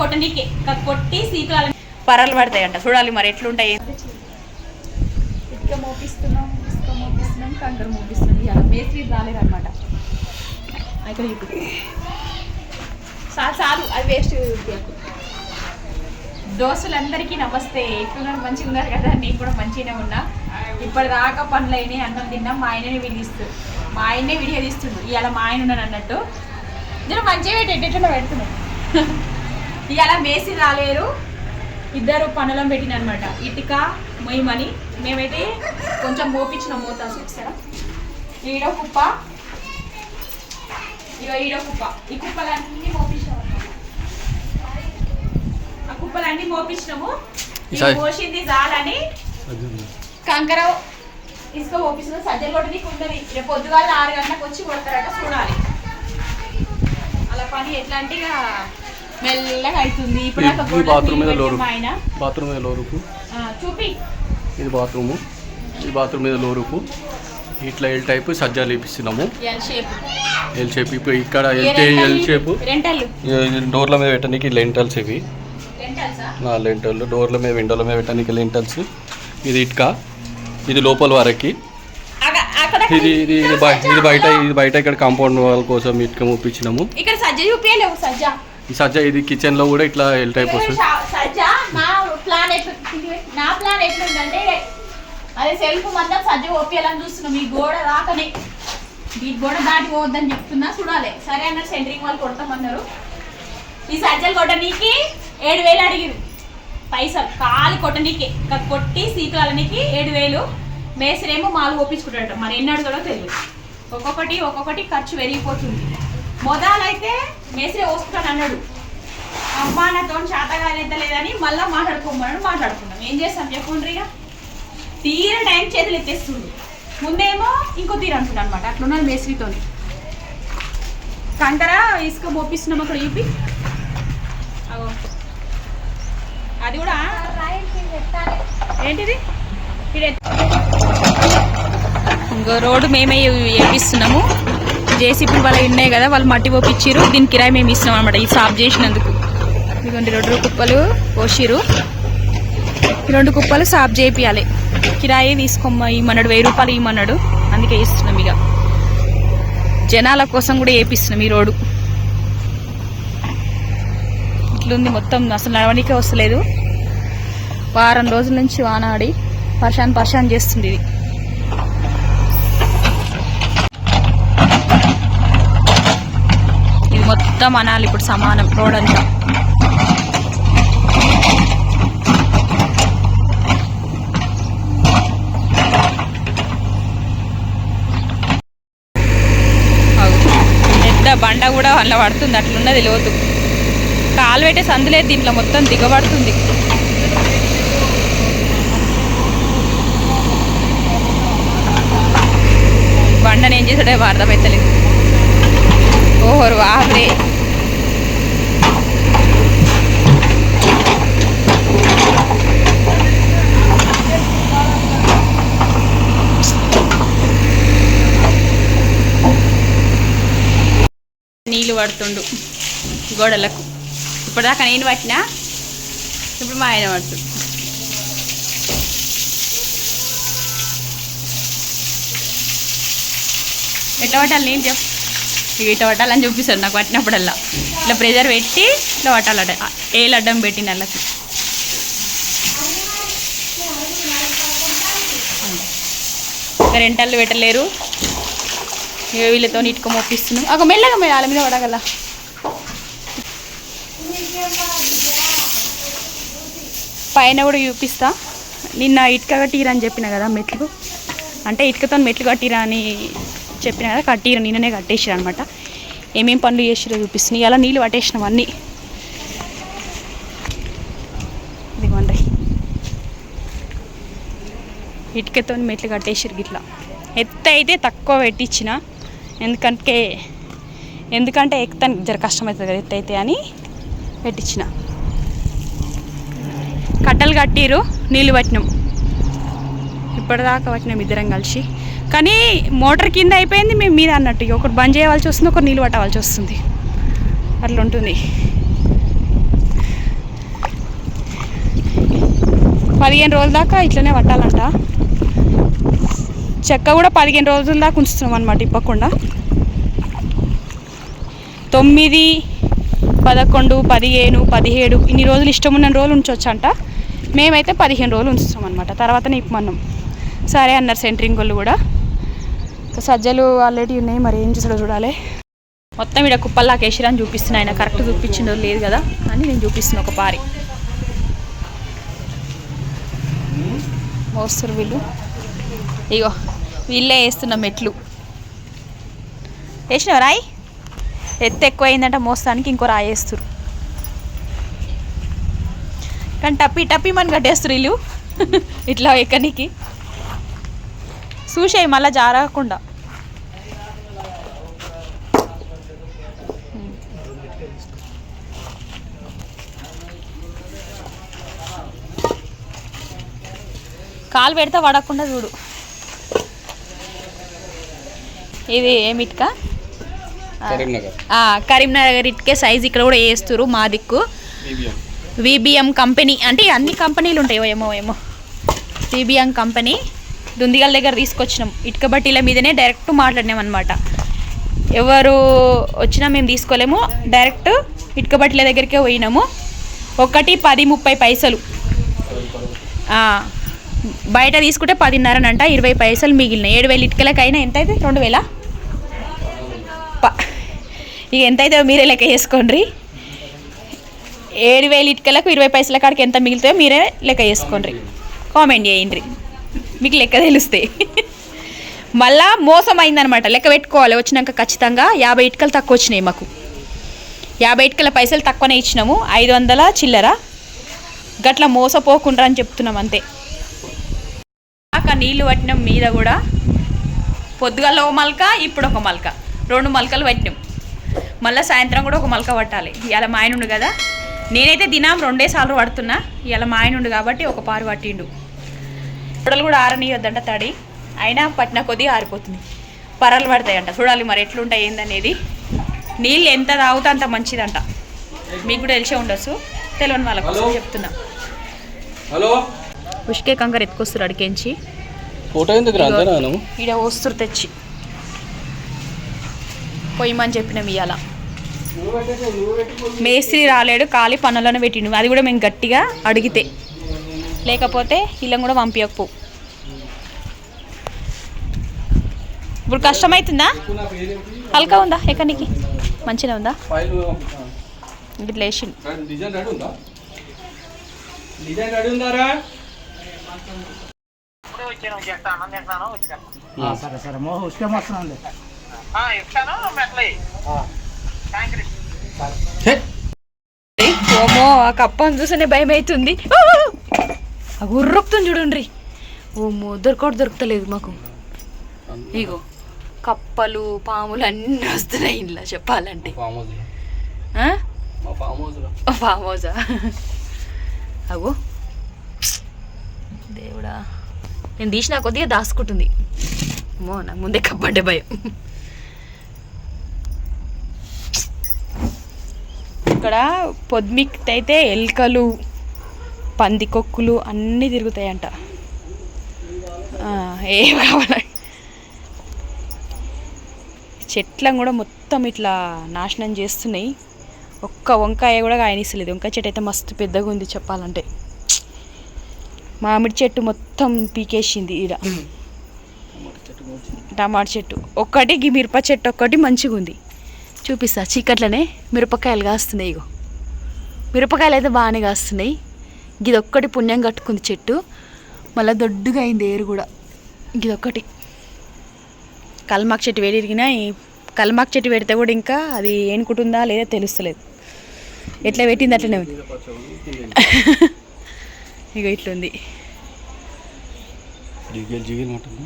కొట్టనీకే కొట్టి సీకులు పర్రలు పడతాయంట. చూడాలి మరి ఎట్లుంటాయి. ఇటుక మోపిస్తున్నాం ఇసుక మోపిస్తున్నాం కంకర మోపిస్తున్నాం. ఇవాళ మేస్త్రి రాలేదన్నమాట. ఇక్కడ ఇప్పుడు. చాలు చాలు. అది వేస్ట్ దోస్తులందరికీ నమస్తే. ఎట్లున్నారు? మంచిగా ఉన్నారు కదా? నేను కూడా మంచిగానే ఉన్నా. ఇప్పటిదాకా పనులు అయినాయి అన్నం తిన్నాం. మా ఆయననే విడిగిస్తూ మా ఆయనే వీడియో తీస్తుండు. ఇవాళ మా ఆయన ఉన్నాను అన్నట్టు. నేను మంచిగా ఎట్లా పెడుతున్నాను ఇవాళ మేసి రాలేరు. ఇద్దరు పనులం పెట్టిన అనమాట ఇటుక మొయ్యమని. మేమైతే కొంచెం మోపించిన మోతా చూస్తారా ఈడో కుప్ప. ఇక ఈడో కుప్ప. ఈ కుప్పలన్నీ మోపించాం అన్నమాట. ఆ కుప్పలన్నీ మోపించినాము. మోసింది చాలని కంకర ఇసుక మోపిస్తున్నాం. సజ్జలు కూడా నీకు రేపు పొద్దుగాల ఆరు గంటలకు వచ్చి కొడతారట చూడాలి. అలా పని ఎట్లా అంటే ఇక మెల్లగా అవుతుంది. ఇప్పుడు బాత్రూమ్ మీద లోరు బాత్రూమ్ మీద లోరుపు ఆ, చూపి. ఇది బాత్రూము. ఈ బాత్రూమ్ మీద లోరుపు ఇట్లా ఎల్ టైప్ సజ్జాలు వేపిస్తున్నాము ఎల్ షేప్ ఇప్పుడు ఇక్కడ ఎల్ ఎల్ షేప్ డోర్ల మీద పెట్టడానికి లెంటల్స్ ఇవి. లెంటల్ డోర్ల మీద విండోల మీద పెట్టడానికి లెంటల్స్ ఇది ఇటుక. ఇది లోపల వరకు. ఇది ఇది ఇది బయట ఇది బయట ఇక్కడ కాంపౌండ్ వాళ్ళ కోసం ఇటుక ముప్పించినాము. ఇక్కడ సజ్జ చూపించలేవు సజ్జ. ఈ సజ్జ ఇది కిచెన్లో కూడా ఇట్లా వస్తుంది. ఇక్కడ సజ్జ నా ప్లాన్ నా ప్లాన్ ఎట్లుందంటే అదే సెల్ఫ్ మందం సజ్జ ఒప్పియాలని చూస్తున్నాం ఈ గోడ రాకనే. ఈ గోడ దాటి పోవద్దని చెప్తున్నా చూడాలి. సరే అన్నారు సెంటరింగ్ వాళ్ళు కొడతామన్నారు. ఈ సజ్జలు కొట్టనీకి ఏడు వేలు అడిగిరు. పైసలు కాలు కొట్టనీకి. కొట్టి సీకులనికి ఏడు వేలు. మేసరేమో మాలు ఒప్పించుకుంటాడట. మరి ఎన్ని అడుగులో తెలియదు. ఒక్కొక్కటి ఒక్కొక్కటి ఖర్చు పెరిగిపోతుంది. మొదలైతే మేసరే వస్తాను అన్నాడు. అమ్మా నాతో శాతగా లేదని మళ్ళీ మాట్లాడుకోమన్నాడు మాట్లాడుకున్నాం. ఏం చేస్తాం చెప్పుండ్రి ఇక తీర టైం చేతులు ఎత్తేస్తుంది. ముందేమో ఇంకో తీరు అంటున్నాడు అనమాట అట్లున్నాను మేస్త్రితో కంకర ఇసుక మోపిస్తున్నాం అక్కడ చూపి అది కూడా ఏంటిది? ఇంకో రోడ్డు మేమే వేపిస్తున్నాము జేసీపీ వాళ్ళు ఉన్నాయి కదా వాళ్ళు మట్టి పోపిచ్చిర్రు. దీని కిరాయి మేము ఇస్తున్నాం అనమాట ఈ సాఫ్ చేసినందుకు. ఇదిగోండి రెండు కుప్పలు పోసిరు రెండు కుప్పలు సాఫ్ చేపియాలి. కిరాయి తీసుకోమ్మ ఇమ్మన్నాడు వెయ్యి రూపాయలు ఇమ్మన్నాడు అందుకే ఇస్తున్నాం ఇక. జనాల కోసం కూడా వేపిస్తున్నాం ఈ రోడ్డు. ఇట్లుంది మొత్తం అసలు నడవనికే వస్తలేదు. వారం రోజుల నుంచి వానాడి పర్షాన్ పర్షాన్ చేస్తుంది ఇది ఇది మొత్తం అనాలి ఇప్పుడు సమానం రోడ్ అంతా. పెద్ద బండ కూడా అందులో పడుతుంది అట్లున్నది లోతు. కాలు పెట్టే సందులేదు దీంట్లో మొత్తం దిగబడుతుంది. బండని చేసాడే చేసాడో అర్థమైతలేదు. ఓహోరు వాహరే నీళ్ళు పడుతుండు గోడలకు. ఇప్పటిదాకా నేను పట్టినా ఇప్పుడు మా ఆయన పడుతుంది ఎట్లా పట్టాలి నేను చెప్పు. ఇక ఇట్లా పట్టాలని చూపిస్తారు నాకు పట్టినప్పుడల్లా. ఇట్లా ప్రెజర్ పెట్టి ఇట్లా పట్టాలట. ఏ అడ్డం పెట్టి నెలకి ఇంకా రెంటల్లు పెట్టలేరు. వీళ్ళతో ఇటుక మొప్పిస్తున్నాం ఒక మెల్లగా మీరు వాళ్ళ మీద పడగల. పైన కూడా చూపిస్తా. నిన్న ఇటుక కట్టిరా అని చెప్పిన కదా మెట్లు. అంటే ఇటుకతో మెట్లు కట్టిరా అని చెప్పిన కదా కట్టిరు నిన్ననే కట్టేసారు అనమాట ఏమేం పనులు చేసిరో చూపిస్తున్నాయి అలా నీళ్ళు పట్టేసినాం అన్నీ. ఇదిగోండి. ఇటుకతో మెట్లు కట్టేసిరు గిట్లా. ఎత్తు అయితే తక్కువ పెట్టించిన ఎందుకంటే ఎందుకంటే ఎక్కుతానికి జర కష్టమవుతుంది కదా ఎత్తు అయితే అని పెట్టించిన కట్టలు కట్టిరు నీళ్ళు పట్టినాం. ఇప్పటిదాకా పట్టినాం ఇద్దరం కలిసి. కానీ మోటార్ కింద అయిపోయింది మేము మీద అన్నట్టు. ఒకటి బంద్ చేయవలసి వస్తుంది ఒకటి నీళ్ళు పట్టవలసి వస్తుంది. అట్లా ఉంటుంది. పదిహేను రోజుల దాకా ఇట్లనే పట్టాలంట. చెక్క కూడా పదిహేను రోజుల దాకా ఉంచుతున్నాం అనమాట ఇప్పకుండా. తొమ్మిది పదకొండు పదిహేను పదిహేడు ఇన్ని రోజులు ఇష్టం ఉన్న రోజులు ఉంచొచ్చంట. మేమైతే పదిహేను రోజులు ఉంచుతాం అనమాట తర్వాతనే ఇప్పమన్నాం. సరే అన్నారు సెంట్రింగ్ వాళ్ళు కూడా. సో సజ్జలు ఆల్రెడీ ఉన్నాయి మరి ఏం చేసాడో చూడాలి. మొత్తం ఇక్కడ కుప్పల్లాకి వేసిరని చూపిస్తున్నా ఆయన. కరెక్ట్ చూపించిందో లేదు కదా? అని నేను చూపిస్తున్నా ఒక పారి. మోస్తారు వీళ్ళు. ఇగో వీళ్ళే వేస్తున్న మెట్లు. వేసినావు రాయి? ఎత్తు ఎక్కువ అయిందంటే మోస్తానికి ఇంకో రాయి వేస్తారు కానీ టప్పి టప్పి మన కట్టేస్తారు వీళ్ళు. ఇట్లా ఎక్కనికి. చూసేయి మళ్ళీ జారకుండా. కాలు పెడితే పడకుండా చూడు. ఇది ఏమిట్కా కరీంనగర్. ఇటుకే సైజ్ ఇక్కడ కూడా వేస్తారు మా దిక్కు. విబిఎం కంపెనీ అంటే అన్ని కంపెనీలు ఉంటాయో ఏమో ఏమో. విబిఎం కంపెనీ దుందిగల దగ్గర తీసుకొచ్చినాం. ఇటుక బట్టీల మీదనే డైరెక్ట్ మాట్లాడినాం అనమాట ఎవరు వచ్చినా మేము తీసుకోలేము. డైరెక్ట్ ఇటుక బట్టీల దగ్గరికే పోయినాము. ఒకటి పది ముప్పై పైసలు. బయట తీసుకుంటే పదిన్నరనంట ఇరవై పైసలు మిగిలినాయి. ఏడు వేలు ఇటుకలకైనా ఎంత అయితే రెండు వేల? ప- ఇక ఎంత అయితే మీరే లెక్క చేసుకోండి ఏడు వేలు ఇటుకలకు ఇరవై పైసల కాడికి ఎంత మిగులుతాయో మీరే లెక్క చేసుకోండి కామెంట్ చేయండి. మీకు లెక్క తెలుస్తాయి మళ్ళా మోసం అయిందనమాట లెక్క పెట్టుకోవాలి. వచ్చినాక ఖచ్చితంగా యాభై ఇటుకలు తక్కువ వచ్చినాయి మాకు. యాభై ఇటుకల పైసలు తక్కువనే ఇచ్చినాము. ఐదు వందల చిల్లర. గట్ల మోసపోకుండా అని చెప్తున్నాం అంతే. కాక నీళ్ళు పట్టినాం మీద కూడా. పొద్దుగాల ఒక మల్క ఇప్పుడు ఒక మల్క. రెండు మల్కలు పట్టినాం. మళ్ళీ సాయంత్రం కూడా ఒక మల్క పట్టాలి. ఇలా మా ఆయనుండు కదా. నేనైతే దినం రెండే సార్లు పడుతున్నా. ఇలా మా ఆయనుండు కాబట్టి ఒక పారు పట్టిండు. పొడలు కూడా ఆరనీయొద్దంట తడి. అయినా పట్టిన కొద్దిగా ఆరిపోతుంది. పర్రలు పడతాయంట. చూడాలి మరి ఎట్లుంటాయి ఏందనేది. నీళ్ళు ఎంత తాగుతా అంత మంచిదంట. మీకు కూడా తెలిసే ఉండొచ్చు. తెలియని వాళ్ళ కోసం చెప్తున్నా. హలో? ఉష్కే కంకర ఎత్తుకొస్తారు అడికేంచి. ఫోటో ఎందుకు ఈడ వస్తురు తెచ్చి. పొయ్యమని చెప్పినాం ఇవాళ మేస్త్రి రాలేడు ఖాళీ పనులను పెట్టిండు. అది కూడా మేము గట్టిగా అడిగితే. లేకపోతే ఇలా కూడా పంపించకపో ఇప్పుడు కష్టమవుతుందా హల్కా ఉందా ఎక్కడికి? మంచిగా ఉందా? ఫైల్ ఇట్లా సరే సరే. వస్తున్నాండి యూ ఓమో ఆ కప్పని చూస్తేనే భయం అవుతుంది ఆ ఉర్రొక్తుంది చూడండి. ఓమో దొరకడు దొరుకుతలేదు మాకు. ఇగో కప్పలు పాములు అన్నీ వస్తున్నాయి ఇంట్లో చెప్పాలంటే. Farm house? మా హౌసా అగో. దేవుడా. నేను తీసిన కొద్దిగా దాచుకుంటుంది. అమ్మో నాకు ముందే కప్పంటే భయం. ఇక్కడ పొద్దుమిక్కి అయితే ఎలుకలు పందికొక్కులు అన్నీ తిరుగుతాయంట. ఏం కావాలి చెట్లను కూడా మొత్తం ఇట్లా నాశనం చేస్తున్నాయి. ఒక్క వంకాయ కూడా కాయనిస్తలేదు. వంకాయ చెట్టు అయితే మస్తు పెద్దగా ఉంది చెప్పాలంటే. మామిడి చెట్టు మొత్తం పీకేసింది ఇలా టమాటా చెట్టు. ఒక్కటి గీ మిరప చెట్టు ఒక్కటి మంచిగా ఉంది. చూపిస్తా. చీకట్లనే మిరపకాయలు కాస్తున్నాయి ఇగో. మిరపకాయలు అయితే బాగానే కాస్తున్నాయి. ఇది ఒక్కటి పుణ్యం కట్టుకుంది చెట్టు. మళ్ళీ దొడ్డుగా అయింది ఏరు కూడా. ఇదొక్కటి కల్మాక్ చెట్టు వేడిరిగినా ఈ కల్మాక్ చెట్టు పెడితే కూడా ఇంకా అది ఏనుకుంటుందా లేదా తెలుస్తలేదు. ఎట్లా పెట్టింది అట్లనే ఉంది. ఇక ఇట్లుంది. జిగేల్ జిగేల్ ఉంటుంది